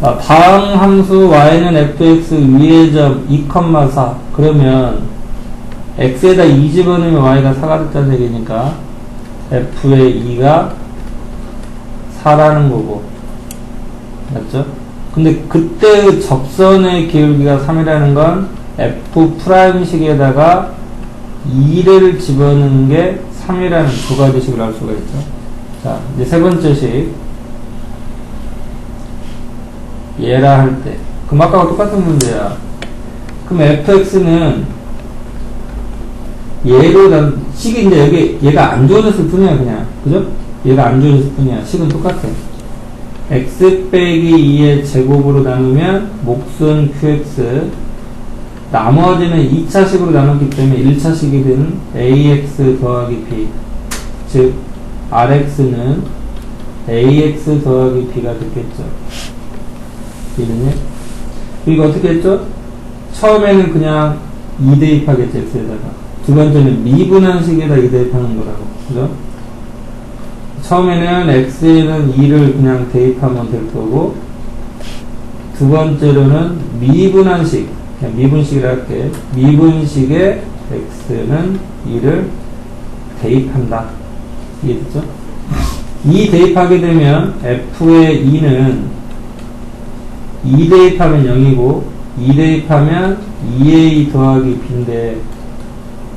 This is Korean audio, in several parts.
아, 방 함수 y는 fx 위의 점 2,4 그러면 x에다 2 집어넣으면 y가 4가 됐다는 얘기니까 f의 2가 4라는 거고 맞죠? 근데 그때 접선의 기울기가 3이라는 건 f 프라임식에다가 2를 집어넣는 게 3이라는 두 가지 식을 알 수가 있죠. 자, 이제 세 번째 식. 얘라 할 때. 그럼 아까와 똑같은 문제야. 그럼 fx는 얘로 난, 식이 이제 여기, 얘가 안 주어졌을 뿐이야, 그냥. 그죠? 얘가 안 주어졌을 뿐이야. 식은 똑같아. x 빼기 2의 제곱으로 나누면 목순 qx 나머지는 2차식으로 나눴기 때문에 1차식이 된 ax 더하기 b 즉 rx는 ax 더하기 b가 됐겠죠 이는요 이거 어떻게 했죠? 처음에는 그냥 2 대입하겠죠 x에다가 두 번째는 미분한 식에다 2 대입하는 거라고 그죠? 처음에는 x에는 2를 그냥 대입하면 될 거고 두 번째로는 미분한 식 그냥 미분식이라 할게 미분식에 x는 2를 대입한다 이해됐죠? 2 대입하게 되면 f의 2는 2 대입하면 0이고 2 대입하면 2a 더하기 b인데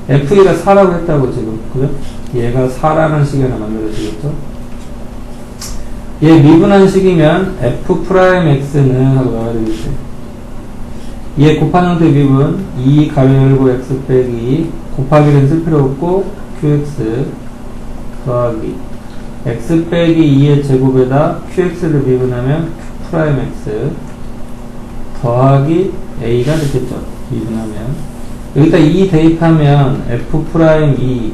f2가 4라고 했다고 지금 그죠? 얘가 4라는 식이 하나 만들어지겠죠? 얘 미분한 식이면 f 프라임 x는 하고 나와야 되겠지 얘 곱한 형태 미분 2 가로 열고 x 빼기 곱하기는 쓸 필요 없고 qx 더하기 x 빼기 2의 제곱에다 qx를 미분하면 프라임 x 더하기 a가 되겠죠. 미분하면. 여기다 2 대입하면 f 프라임 2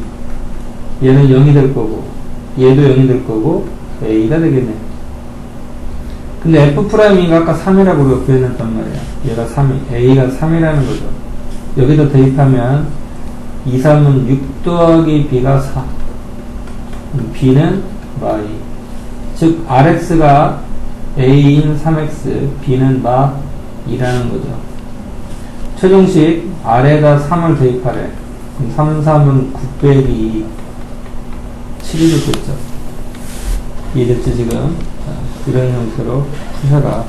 얘는 0이 될 거고 얘도 0이 될 거고 a가 되겠네. 근데 f 프라임 2가 아까 3이라고 우리가 구해냈단 말이야. 얘가 3 a가 3이라는 거죠. 여기다 대입하면 2, 3은 6 더하기 b가 4 음, b는 y 즉 rx가 a인 3x b는 마 2라는 거죠. 최종식 r에다 3을 대입하래. 그럼 3, 3은 9 빼기 7이 됐겠죠. 이해됐지 지금? 자, 이런 형태로 푸셔라